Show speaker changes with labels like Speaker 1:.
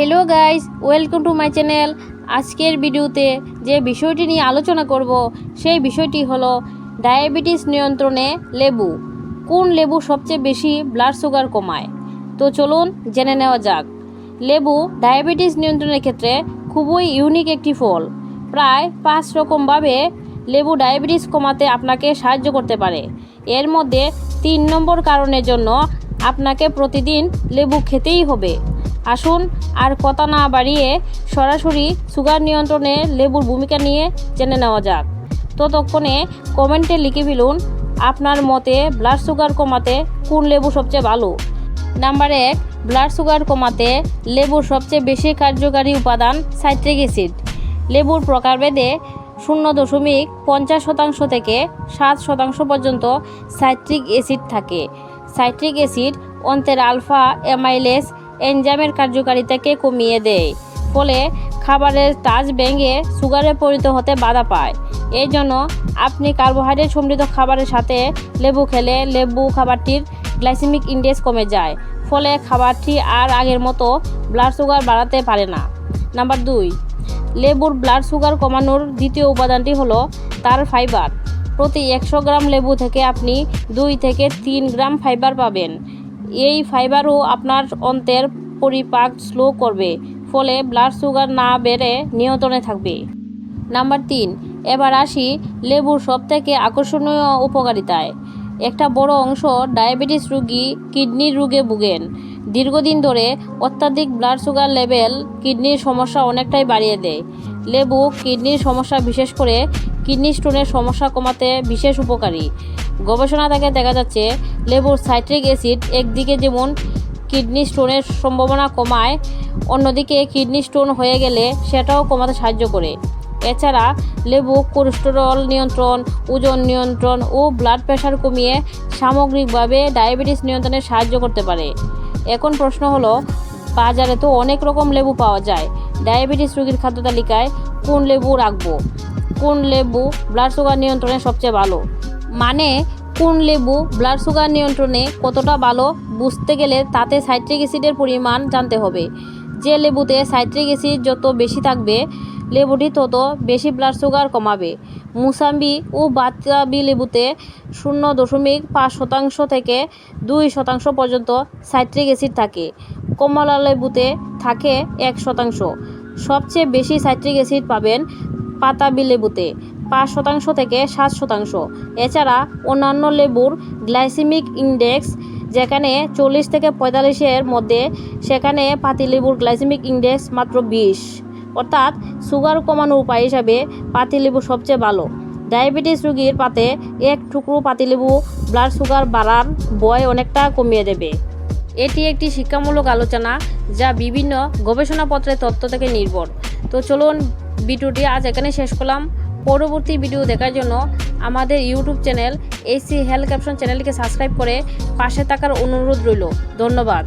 Speaker 1: Hello guys welcome to my channel আজকের ভিডিওতে যে বিষয়টি নিয়ে আলোচনা করব, সেই বিষয়টি হলো ডায়াবেটিস নিয়ন্ত্রণে লেবু। কোন লেবু সবচেয়ে বেশি ব্লাড সুগার কমায়? তো চলুন জেনে নেওয়া যাক। লেবু ডায়াবেটিস নিয়ন্ত্রণের ক্ষেত্রে খুবই ইউনিক একটি ফল। প্রায় পাঁচ রকমভাবে লেবু ডায়াবেটিস কমাতে আপনাকে সাহায্য করতে পারে। এর মধ্যে তিন নম্বর কারণের জন্য আপনাকে প্রতিদিন লেবু খেতেই হবে। আসুন আর কথা না বাড়িয়ে সরাসরি সুগার নিয়ন্ত্রণে লেবুর ভূমিকা নিয়ে জেনে নেওয়া যাক। ততক্ষণে কমেন্টে লিখে ফেলুন, আপনার মতে ব্লাড সুগার কমাতে কোন লেবু সবচেয়ে ভালো? নাম্বার এক ব্লাড সুগার কমাতে লেবুর সবচেয়ে বেশি কার্যকারী উপাদান সাইট্রিক অ্যাসিড। লেবুর প্রকারভেদে শূন্য দশমিক পঞ্চাশ শতাংশ থেকে সাত শতাংশ পর্যন্ত সাইট্রিক অ্যাসিড থাকে। সাইট্রিক অ্যাসিড অন্তের আলফা অ্যামাইলেস এনজামের কার্যকারিতাকে কমিয়ে দেয়, ফলে খাবারের তাজ ভেঙে সুগারে পরিণত হতে বাধা পায়। এই জন্য আপনি কার্বোহাইড্রেট সমৃদ্ধ খাবারের সাথে লেবু খেলে লেবু খাবারটির গ্লাইসেমিক ইন্ডেক্স কমে যায়, ফলে খাবারটি আর আগের মতো ব্লাড সুগার বাড়াতে পারে না। নাম্বার দুই, লেবুর ব্লাড সুগার কমানোর দ্বিতীয় উপাদানটি হলো তার ফাইবার। প্রতি একশো গ্রাম লেবু থেকে আপনি দুই থেকে তিন গ্রাম ফাইবার পাবেন। এই ফাইবারও আপনার অন্তের পরিপাক স্লো করবে, ফলে ব্লাড সুগার না বেড়ে নিয়ন্ত্রণে থাকবে। নাম্বার তিন, এবার আসি লেবুর সবথেকে আকর্ষণীয় উপকারিতায়। একটা বড় অংশ ডায়াবেটিস রোগী কিডনির রোগে ভুগেন। দীর্ঘদিন ধরে অত্যাধিক ব্লাড সুগার লেভেল কিডনির সমস্যা অনেকটাই বাড়িয়ে দেয়। লেবু কিডনির সমস্যা বিশেষ করে কিডনি স্টোনের সমস্যা কমাতে বিশেষ উপকারী। গবেষণা থেকে দেখা যাচ্ছে, লেবুর সাইট্রিক অ্যাসিড একদিকে যেমন কিডনি স্টোনের সম্ভাবনা কমায়, অন্যদিকে কিডনি স্টোন হয়ে গেলে সেটাও কমাতে সাহায্য করে। এছাড়া, লেবু, কোলেস্টেরল নিয়ন্ত্রণ, ওজন নিয়ন্ত্রণ ও ব্লাড প্রেশার কমিয়ে সামগ্রিকভাবে ডায়াবেটিস নিয়ন্ত্রণে সাহায্য করতে পারে। এখন প্রশ্ন হলো, বাজারে তো অনেক রকম লেবু পাওয়া যায়। ডায়াবেটিস রোগীর খাদ্য তালিকায় কোন লেবু রাখব? কোন লেবু ব্লাড সুগার নিয়ন্ত্রণে সবচেয়ে ভালো? মানে কোন লেবু ব্লাড সুগার নিয়ন্ত্রণে কতটা ভালো বুঝতে গেলে তাতে সাইট্রিক অ্যাসিডের পরিমাণ জানতে হবে। যে লেবুতে সাইট্রিক অ্যাসিড যত বেশি থাকবে, লেবুটি তত বেশি ব্লাড সুগার কমাবে। মুসাম্বি ও বাতাবি লেবুতে শূন্য দশমিক পাঁচ শতাংশ থেকে দুই শতাংশ পর্যন্ত সাইট্রিক অ্যাসিড থাকে। কমলা লেবুতে থাকে এক শতাংশ। সবচেয়ে বেশি সাইট্রিক অ্যাসিড পাবেন পাতাবি লেবুতে, পাঁচ শতাংশ থেকে সাত শতাংশ। এছাড়া অন্যান্য লেবুর গ্লাইসেমিক ইন্ডেক্স, যেখানে চল্লিশ থেকে পঁয়তাল্লিশের মধ্যে, সেখানে পাতিলেবুর গ্লাইসেমিক ইন্ডেক্স মাত্র বিশ। অর্থাৎ সুগার কমানোর উপায় হিসাবে পাতিলেবু সবচেয়ে ভালো। ডায়াবেটিস রোগীর পাতে এক টুকরো পাতিলেবু ব্লাড সুগার বাড়ার বয় অনেকটা কমিয়ে দেবে। এটি একটি শিক্ষামূলক আলোচনা যা বিভিন্ন গবেষণাপত্রের তথ্য থেকে নির্ভর। তো চলুন ভিডিওটি আজ এখানে শেষ করলাম। পরবর্তী ভিডিও দেখার জন্য আমাদের YouTube channel AC health caption চ্যানেলকে সাবস্ক্রাইব করে পাশে থাকার অনুরোধ রইল। ধন্যবাদ।